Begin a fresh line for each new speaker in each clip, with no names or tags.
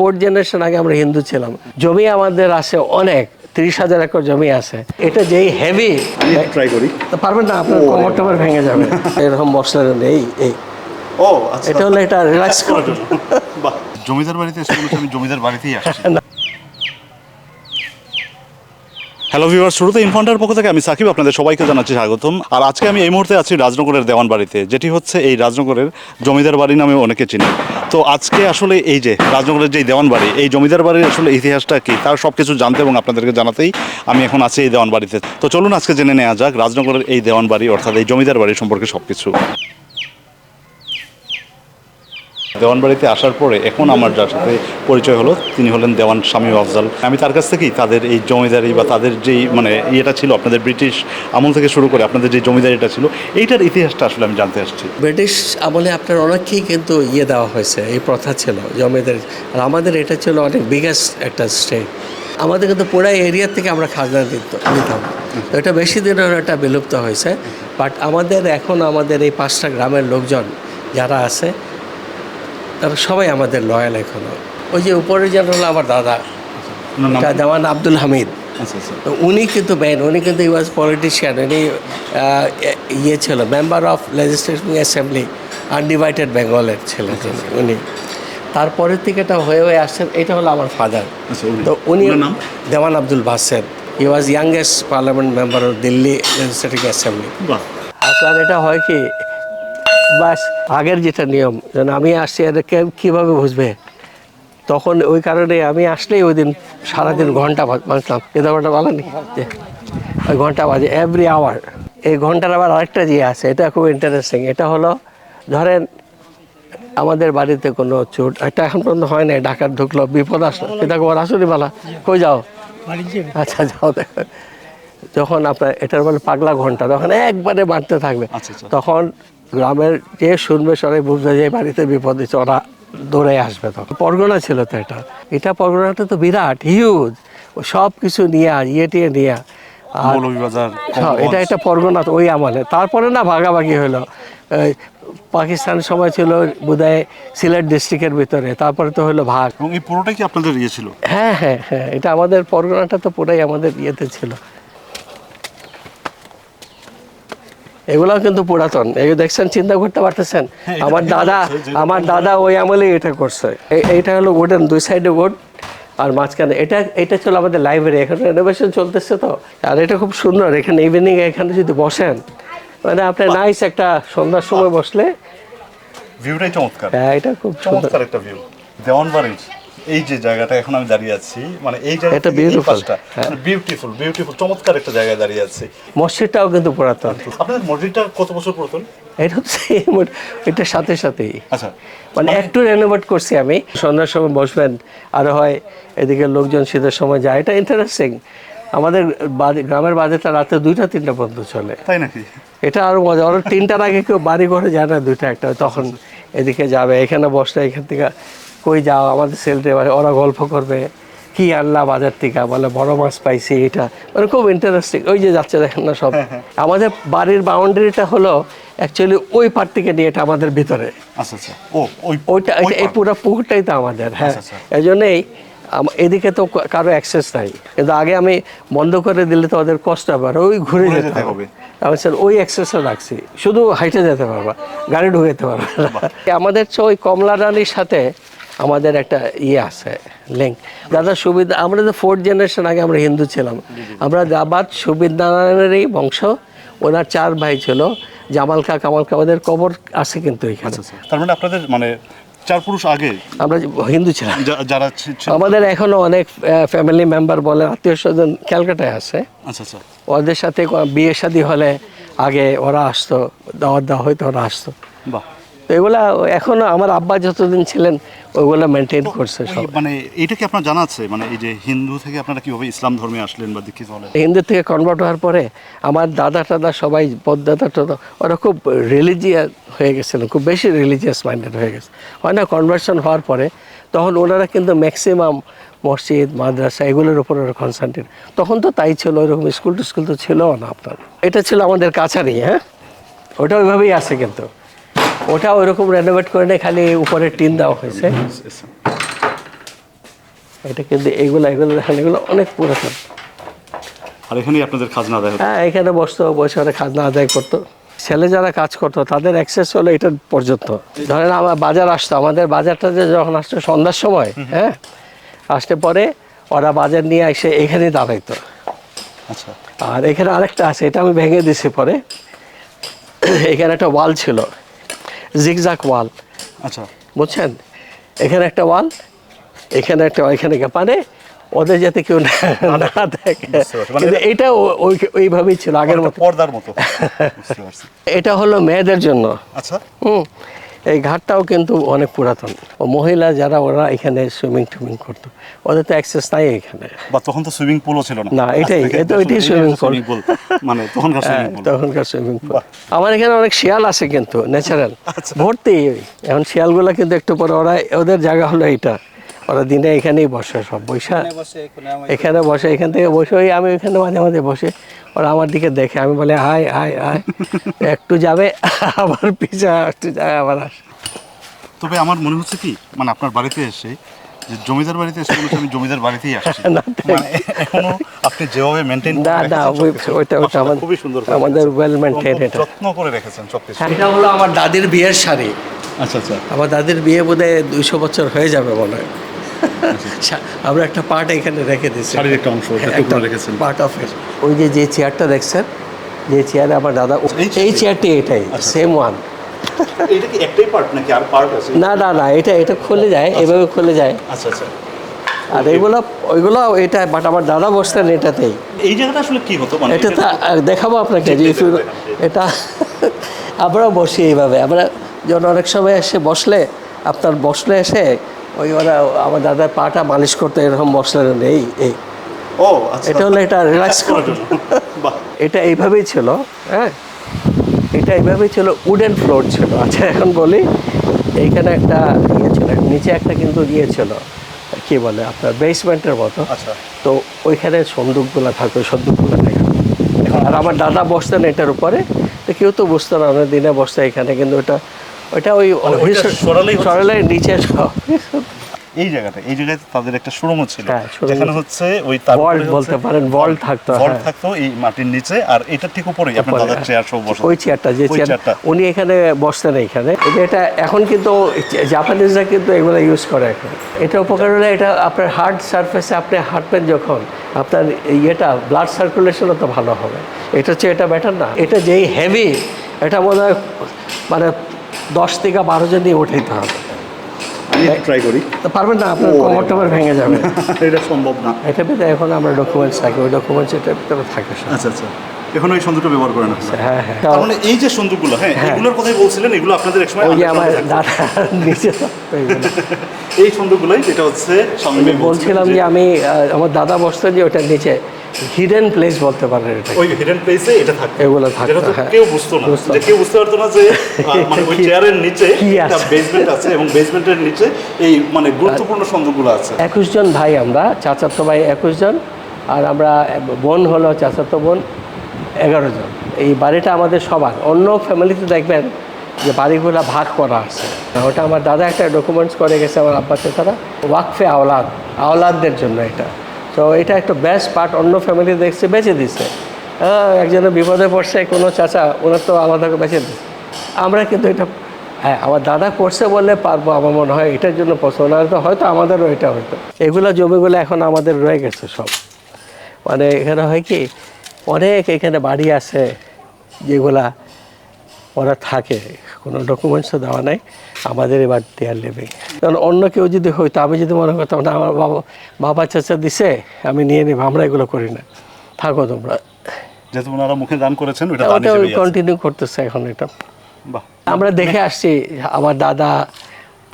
Fourth generation আগে আমরা হিন্দু ছিলাম। জমি আমাদের আছে অনেক তিরিশ হাজার একর জমি আছে। এটা যেই হেভি
ট্রাই করি।
পারবেন না আপনার কমর টমর ভেঙে যাবে। এরকম মশলা নেই এই
ও আচ্ছা।
এটা হলো এটা রিল্যাক্স করার জন্য।
জমিদার বাড়িতে আমি জমিদার বাড়িতেই আসছি। হ্যালো ভিউয়ার শুরুতে ইনফান্টার পক্ষ থেকে আমি সাকিব, আপনাদের সবাইকে জানাচ্ছি স্বাগতম। আর আজকে আমি এই মুহূর্তে আছি রাজনগরের দেওয়ান বাড়িতে যেটি হচ্ছে এই রাজনগরের জমিদার বাড়ি নামে অনেকে চিনি। তো আজকে আসলে এই যে রাজনগরের যে দেওয়ান বাড়ি এই জমিদার বাড়ির আসলে ইতিহাসটা কী, তার সব কিছু জানতে এবং আপনাদেরকে জানাতেই আমি এখন আছি এই দেওয়ান বাড়িতে তো চলুন আজকে জেনে নেওয়া যাক রাজনগরের এই দেওয়ান বাড়ি অর্থাৎ এই জমিদার বাড়ি সম্পর্কে সব কিছু দেওয়ান বাড়িতে আসার পরে এখন আমার যার সাথে পরিচয় হলো, তিনি হলেন দেওয়ান স্বামী আফজাল। আমি তার কাছ থেকেই তাদের এই জমিদারি বা তাদের যেই মানে ইয়েটা ছিল, আপনাদের ব্রিটিশ আমল থেকে শুরু করে আপনাদের যে জমিদারিটা ছিল, এইটার ইতিহাসটা আসলে আমি জানতে আসছি।
ব্রিটিশ আমলে আপনার অনেককেই কিন্তু ইয়ে দেওয়া হয়েছে, এই প্রথা ছিল জমিদের। আর আমাদের এটা ছিল অনেক বিগেস্ট একটা স্টেট আমাদের কিন্তু পুরো এরিয়া থেকে আমরা খাজনা দিত দিতাম তো এটা বেশি দিনের এটা বিলুপ্ত হয়েছে। বাট আমাদের এখন আমাদের এই পাঁচটা গ্রামের লোকজন যারা আছে তারা সবাই আমাদের লয়াল এখনও। ওই যে উপরে যেন হলো আমার দাদা দেওয়ান আব্দুল হামিদ।
আচ্ছা আচ্ছা।
তো উনি কিন্তু ব্যান উনি কিন্তু ওয়াজ পলিটিশিয়ান উনি ইয়ে ছিল member of legislative assembly undivided বেঙ্গলের ছিলেন উনি। তারপরের থেকে এটা হয়ে হয়ে আসছেন এটা হলো আমার ফাদার
আচ্ছা
তো উনি Dewan Abdul Based he was youngest parliament member of Delhi legislative assembly আপনার এটা হয় কি বাস আগের যেটা নিয়ম যেন আমি আসছি এটা কীভাবে বুঝবে? তখন ওই কারণে আমি আসলেই ওই দিন সারাদিন ঘণ্টা বা- বাজতাম। এ ব্যাপারটা বলেন যে ওই ঘণ্টা বাজে এভরি আওয়ার এই ঘণ্টার আবার আরেকটা যে আছে এটা খুব ইন্টারেস্টিং এটা হলো ধরেন আমাদের বাড়িতে কোনো চোট এটা এখন পর্যন্ত হয় না ডাকাত ঢুকলো বিপদ আসলো। এটা খবর আসুনি বালা। কই যাও? আচ্ছা যাও দেখো। যখন আপনার এটার বলে পাগলা ঘণ্টা তখন একবারে বাড়তে থাকবে।
আচ্ছা, আচ্ছা।
তখন গ্রামের যে শুনবে সবাই বুঝবে যে বাড়িতে বিপদ হচ্ছে ওরা দৌড়ে আসবে তখন। পরগনা ছিল তো এটা। এটা পরগনাটা তো বিরাট হিউজ সব কিছু নিয়ে ইয়ে টিয়ে নিয়ে আর এটা একটা পরগনা ওই আমলে। তারপরে না ভাগাভাগি হলো। পাকিস্তান সময় ছিল বোধহয় সিলেট ডিস্ট্রিক্টের ভিতরে। তারপরে তো হলো ভাগ।
এবং এই পুরোটাই কি আপনাদের ইয়ে ছিল?
হ্যাঁ হ্যাঁ হ্যাঁ এটা আমাদের পরগনাটা তো পুরাই আমাদের ইয়েতে ছিল। এগুলাও কিন্তু পুরাতন। এই দেখছেন চিন্তা করতে পারতেছেন? আমার দাদা আমার দাদা ওই আমলে এটা করছে। এই- এইটা হলো উডেন দুই সাইডে উড আর মাঝখানে। এটা এটা ছিল আমাদের লাইব্রেরি এখানে রেনোভেশন চলতেছে তো। আর এটা খুব সুন্দর এখানে ইভিনিং এখানে যদি বসেন মানে আপনার নাইস একটা সন্ধ্যার সময় বসলে
ভিউটাই চমৎকার।
হ্যাঁ এটা খুব সুন্দর।
চমৎকার একটা ভিউ দেওয়ান বাড়ির। এই যে জায়গাটা এখন আমি দাঁড়িয়ে আছি মানে এই জায়গাটা
হ্যাঁ।
বিউটিফুল বিউটিফুল চমৎকার একটা জায়গায় দাঁড়িয়ে আছি।
মসজিদটাও কিন্তু পুরাতন।
আপনাদের মসজিদটা কত বছর পুরাতন?
এটা হচ্ছে এটার সাথে সাথেই।
আচ্ছা।
মানে একটু রেনোভেট করছি আমি। সন্ধ্যার সময় বসবেন আর হয় এদিকে লোকজন শীতের সময় যায়। এটা ইন্টারেস্টিং আমাদের গ্রামের বাজেটটা রাতে দুইটা তিনটা পর্যন্ত চলে।
তাই নাকি?
এটা আরও মজা। ওরা তিনটার আগে কেউ বাড়ি ঘরে যায় না দুইটা একটা তখন এদিকে যাবে এখানে বসলে এখান থেকে কই যাও আমাদের সেলটে মানে ওরা গল্প করবে কি আনলা বাজার থেকে বলে বড় মাছ পাইছি এটা। মানে খুব ইন্টারেস্টিং ওই যে যাচ্ছে দেখেন না সব। আমাদের বাড়ির বাউন্ডারিটা হলো অ্যাকচুয়ালি ওই পার থেকে নিয়ে এটা আমাদের ভিতরে।
আচ্ছা আচ্ছা। ও
ওইটা এই পুরো পুকুরটাই তো আমাদের হ্যাঁ।
আচ্ছা,
এই জন্যই এদিকে তো কারও অ্যাক্সেস নাই। কিন্তু আগে আমি বন্ধ করে দিলে তো ওদের কষ্ট হবে আর ওই ঘুরে যেতে হবে। আমি স্যার ওই অ্যাক্সেসটা রাখছি। শুধু হাইটে যেতে পারবা গাড়ি ঢুকাতে পারবা। আমাদের তো ওই কমলা রানীর সাথে আমাদের একটা ইয়ে আছে লিঙ্ক দাদা সুবিধা আমরা তো ফোর্থ জেনারেশন আগে আমরা হিন্দু ছিলাম। আমরা জাবাদ সুবিধানারায়ণেরই বংশ ওনার চার ভাই ছিল জামাল কা কামাল কা ওদের কবর আছে কিন্তু এখানে।
আচ্ছা আচ্ছা। তার মানে আপনাদের মানে চার পুরুষ আগে?
আমরা হিন্দু ছিলাম।
যারা
আমাদের এখনও অনেক ফ্যামিলি মেম্বার বলে আত্মীয় স্বজন ক্যালকাটায় আছে।
আচ্ছা আচ্ছা।
ওদের সাথে বিয়ে শাদী হলে আগে ওরা আসতো দাওয়াত দেওয়া হয়তো ওরা আসতো।
বাহ।
এগুলা এখনও আমার আব্বা যতদিন ছিলেন ওইগুলো মেনটেন করছে সব।
মানে এটা কি আপনার জানা আছে? মানে এই যে হিন্দু থেকে আপনারা কীভাবে ইসলাম ধর্মে আসলেন বা দীক্ষিত হলেন
হিন্দু থেকে কনভার্ট হওয়ার পরে আমার দাদা টাদা সবাই পদ্দাদা টাদা ওরা খুব রিলিজিয়াস হয়ে গেছিলেন খুব বেশি রিলিজিয়াস মাইন্ডেড হয়ে গেছে। হয় না কনভার্সন হওয়ার পরে তখন ওনারা কিন্তু ম্যাক্সিমাম মসজিদ মাদ্রাসা এগুলোর উপর ওরা কনসেন্ট্রেট তখন তো তাই ছিল ওইরকম স্কুল টিস্কুল তো ছিল না আপনার এটা ছিল আমাদের কাছারি হ্যাঁ? ওটা ওইভাবেই আছে কিন্তু। ওটা ওইরকম রেনোভেট করে নেই খালি উপরে টিন দেওয়া হয়েছে। এটা কিন্তু এগুলো এগুলো দেখেন এগুলো অনেক পুরাতন।
আর এখানেই আপনাদের খাজনা আদায় হতো?
হ্যাঁ এখানে বসতো বসে ওরা খাজনা আদায় করতো। ছেলে যারা কাজ করতো তাদের অ্যাক্সেস হলো এটা পর্যন্ত। ধরেন আমার বাজার আসতো আমাদের বাজারটা যে যখন আসতো সন্ধ্যার সময় হ্যাঁ আসতে পরে ওরা বাজার নিয়ে এসে এখানে দাঁড়াইতো।
আচ্ছা।
আর এখানে আরেকটা আছে এটা আমি ভেঙে দিছি পরে। এখানে একটা ওয়াল ছিল। জিগজাক ওয়াল
আচ্ছা।
বুঝছেন? এখানে একটা ওয়াল এখানে একটা এখানে মানে ওদের যাতে কেউ না দেখে।
মানে
কিন্তু এটা ওই ওইভাবেই ছিল আগের মতো।
পর্দার মতো।
এটা হলো মেয়েদের জন্য।
আচ্ছা।
হুম। এই ঘাটটাও কিন্তু অনেক পুরাতন। ও মহিলা যারা ওরা এখানে সুইমিং টুইমিং করতো। ওদের তো অ্যাক্সেস নাই এখানে।
বা তখন তো সুইমিং পুলও ছিল না।
না, এটাই- এটা- এটাই সুইমিং pool,
মানে তখনকার
হ্যাঁ,
সুইমিং পুল
তখনকার সুইমিং পুল আমার এখানে অনেক শিয়াল আছে কিন্তু ন্যাচারাল ভর্তি। এখন শিয়ালগুলো কিন্তু একটু পরে ওরা ওদের জায়গা হলো এইটা। ওরা দিনে এখানেই বসে সব বৈশা এখানে বসে এখান থেকে বসে ওই আমি এখানে মাঝে মাঝে বসে ওরা আমার দিকে দেখে আমি বলে হাই হাই হাই একটু যাবে আবার পিছা একটু যাবে আবার আসে।
তবে আমার মনে হচ্ছে কি মানে আপনার বাড়িতে এসে যে জমিদার বাড়িতে এসে আমি জমিদার বাড়িতেই আসছি।
না,
মানে এখনও আপনি যেভাবে মেনটেন
না না ওইটা ওইটা আমাদের
খুবই সুন্দর
আমাদের। ওয়েল মেনটেন এটা।
যত্ন করে রেখেছেন সবকিছু।
এটা হলো আমার দাদির বিয়ের শাড়ি।
আচ্ছা আচ্ছা।
আমার দাদির বিয়ে বোধ হয় দুইশো বছর হয়ে যাবে মনে হয়। আমরা একটা পার্ট এখানে রেখে দিচ্ছি।
একটা অংশ, রেখেছেন।
পার্ট অফ ইট ওই যে যে চেয়ারটা দেখছেন যে চেয়ারে আমার দাদা
এই চেয়ারটি?
এটাই
আচ্ছা।
সেম ওয়ান
এটা কি একটাই পার্ট নাকি আর পার্ট আছে?
না না না এটা এটা খুলে যায় এভাবে খুলে যায়।
আচ্ছা আচ্ছা।
আর এগুলো ওইগুলো এটা বাট আমার দাদা বসতেন এটাতেই।
এই জায়গাটা আসলে কি হতো? মানে
এটা তো দেখাবো আপনাকে যে এটা আমরাও বসি এইভাবে। আমরা যখন অনেক সময় এসে বসলে আপনার বসলে এসে ওই ওরা আমার দাদার পাটা মালিশ করতে এরকম বসলেন নেই এই
ও আচ্ছা।
এটা হলো এটা রিল্যাক্স
করার
এটা এইভাবেই ছিল হ্যাঁ? এটা এইভাবেই ছিল উডেন ফ্লোর ছিল। আচ্ছা এখন বলি এইখানে একটা ইয়ে ছিল নিচে একটা কিন্তু ইয়ে ছিল কি বলে আপনার বেসমেন্টের মতো।
আচ্ছা।
তো ওইখানে সন্দুকগুলো থাকতো সন্দুকগুলো আর আমার দাদা বসতেন এটার উপরে তো কেউ তো বুঝতো না অনেক দিনে বসতে এখানে কিন্তু ওটা ওটা ওই
মানে ওইটা সরালেই হচ্ছে?
সরালে নিচে
এই জায়গাটা এই জায়গায় তাদের একটা সুরমও ছিল।
হ্যাঁ,
যেখানে হচ্ছে ওই তার
বলতে পারেন, vault থাকতো,
vault
হ্যাঁ।
থাকতো এই মাটির নিচে আর এটা ঠিক উপরেই আপনার দাদার। চেয়ার সব বসে
ওই চেয়ারটা যে
চেয়ারটা
উনি এখানে বসতেন এইখানে। এই এটা এখন কিন্তু জাপানিজরা কিন্তু এগুলো ইউজ করে এখন। এটা উপকার হলে এটা আপনার হার্ড সারফেসে আপনি হাঁটবেন যখন আপনার ইয়েটা ব্লাড সার্কুলেশনও তো ভালো হবে। এটা হচ্ছে এটা বেটার না। এটা যেই হেভি এটা মনে হয় মানে দশ থেকে বারো জন নিয়ে উঠাইতে হবে।
ট্রাই করি।
তো পারবেন না? আপনার কমর টমর ভেঙে যাবে।
এটা সম্ভব না।
এটা পেতে এখন আমরা ডকুমেন্টস থাকি ওই ডকুমেন্টস এটা থাকে
আচ্ছা আচ্ছা। এখন ওই সন্দুকটা ব্যবহার করেন
হ্যাঁ হ্যাঁ।
তার মানে এই যে সন্দুকগুলো হ্যাঁ এগুলোর কথাই বলছিলেন এগুলো আপনাদের একসময়
ওই আমার দাদা নিচে
এই সন্দুকগুলোই যেটা হচ্ছে
বলছিলাম যে আমি আমার দাদা বসতেন যে ওটার নিচে হিডেন প্লেস বলতে পারেন এটা
ওই হিডেন প্লেসে এটা থাকতো।
এগুলো
তো
হ্যাঁ।
কেউ বুঝতো না। যে কেউ বুঝতে পারতো না যে মানে ওই চেয়ারের নিচে একটা বেসমেন্ট আছে এবং বেসমেন্টের নিচে এই মানে গুরুত্বপূর্ণ সন্দুকগুলো আছে।
একুশ জন ভাই আমরা চাচাতো ভাই একুশ জন আর আমরা বোন হলো চাচাতো বোন এগারো জন। এই বাড়িটা আমাদের সবার। অন্য ফ্যামিলিতে দেখবেন যে বাড়িগুলো ভাগ করা আছে। ওটা আমার দাদা একটা ডকুমেন্টস করে গেছে আমার আব্বা চাচারা ওয়াকফে আওলাদ, আওলাদদের জন্য এটা। তো এটা একটা বেস্ট পার্ট অন্য ফ্যামিলি দেখছে, বেঁচে দিছে। হ্যাঁ একজনের বিপদে পড়ছে, কোনো চাচা, ওনার তো করে বেঁচে দিচ্ছে আমরা কিন্তু এটা হ্যাঁ আমার দাদা করছে বলে পারব, আমার মনে হয় এটার জন্য পছন্দ। আর তো হয়তো আমাদেরও এটা হয়তো। এগুলো জমিগুলো এখন আমাদের রয়ে গেছে সব। মানে এখানে হয় কি অনেক এখানে বাড়ি আছে যেগুলা ওরা থাকে। কোনো ডকুমেন্টসও দেওয়া নাই। আমাদের এবার দেয়ার নেবে কারণ অন্য কেউ যদি হইতো আমি যদি মনে করতাম না আমার বাবা বাবা চাচা দিছে আমি নিয়ে নেব আমরা এগুলো করি না। থাকো তোমরা।
যেহেতু ওনারা মুখে দান করেছেন ওটা।
কন্টিনিউ করতেছে এখন এটা। আমরা দেখে আসছি আমার দাদা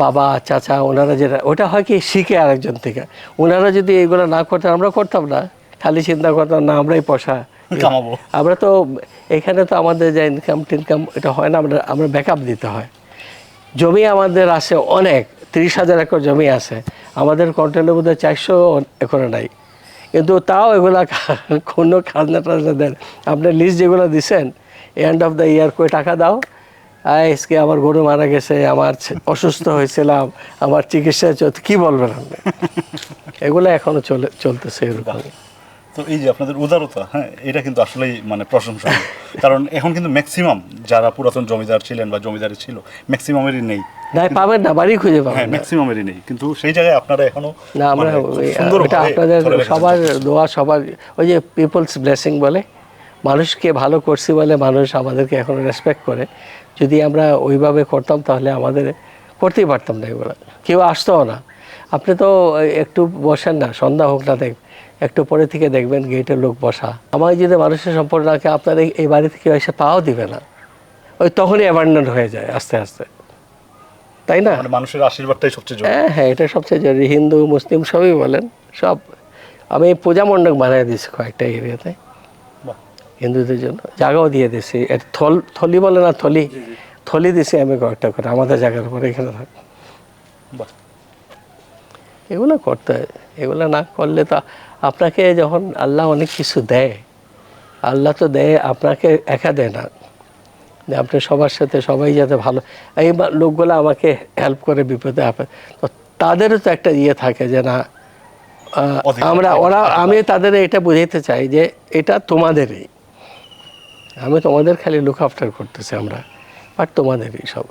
বাবা চাচা ওনারা যেটা ওটা হয় কি শিখে আরেকজন থেকে। ওনারা যদি এগুলো না করতেন আমরা করতাম না। খালি চিন্তা করতাম না আমরাই পয়সা
কামাবো।
আমরা তো এখানে তো আমাদের যে ইনকাম টিনকাম এটা হয় না আমরা আমরা ব্যাকআপ দিতে হয়। জমি আমাদের আছে অনেক তিরিশ হাজার একর জমি আছে। আমাদের কন্ট্রোলের মধ্যে চারশো একরে নাই। কিন্তু তাও এগুলা কোনো খাজনা টাজনা দেন। আপনি লিস্ট যেগুলো দিছেন এন্ড অফ দ্য ইয়ার কই টাকা দাও। আজকে আমার গরু মারা গেছে আমার অসুস্থ হয়েছিলাম আমার চিকিৎসা কি বলবেন আপনি? এগুলো এখনও চলে চলতেছে এরকম।
তো এই যে আপনাদের উদারতা হ্যাঁ এটা কিন্তু আসলেই মানে প্রশংসনীয়। কারণ এখন কিন্তু ম্যাক্সিমাম যারা পুরাতন জমিদার ছিলেন বা জমিদারি ছিল ম্যাক্সিমামেরই নেই।
না পাবেন না বাড়ি খুঁজে
হ্যাঁ
পাবেন না।
ম্যাক্সিমামেরই নেই। কিন্তু সেই জায়গায় আপনারা এখনও
না আমরা
মানে
ওটা আপনাদের সবার দোয়া সবার ওই যে পিপলস ব্লেসিং বলে মানুষকে ভালো করছি বলে মানুষ আমাদেরকে এখন রেসপেক্ট করে। যদি আমরা ওইভাবে করতাম তাহলে আমাদের করতেই পারতাম না এগুলো। কেউ আসতো না। আপনি তো একটু বসেন না সন্ধ্যা হোক না দেখ একটু পরে থেকে দেখবেন গেটে লোক বসা। আমার যদি মানুষের সম্পর্ক রাখে আপনার এই- বাড়ি থেকে এসে পাও দিবে না। ওই তখনই অ্যাবান্ডন হয়ে যায় আস্তে আস্তে। তাই না?
মানে মানুষের আশীর্বাদটাই সবচেয়ে
হ্যাঁ হ্যাঁ এটা সবচেয়ে জরুরি। হিন্দু মুসলিম সবই বলেন সব। আমি পূজা মণ্ডপ বানিয়ে দিয়েছি কয়েকটা এরিয়াতে। হিন্দুদের জন্য। জায়গাও দিয়ে দিয়েছি। থল থলি বলে না থলি। থলি দিছি আমি কয়েকটা করে আমাদের জায়গার উপরে এখানে থাক। এগুলো করতে হয়। এগুলো না করলে তো আপনাকে যখন আল্লাহ অনেক কিছু দেয় আল্লাহ তো দেয় আপনাকে একা দেয় না। যে আপনি সবার সাথে সবাই যাতে ভালো এই লোকগুলো আমাকে হেল্প করে বিপদে আপে। তো তাদেরও তো একটা ইয়ে থাকে যে না আমরা ওরা আমি তাদের এটা বুঝাইতে চাই যে এটা তোমাদেরই। আমি তোমাদের খালি লুক আফটার করতেছি আমরা বাট তোমাদেরই সব।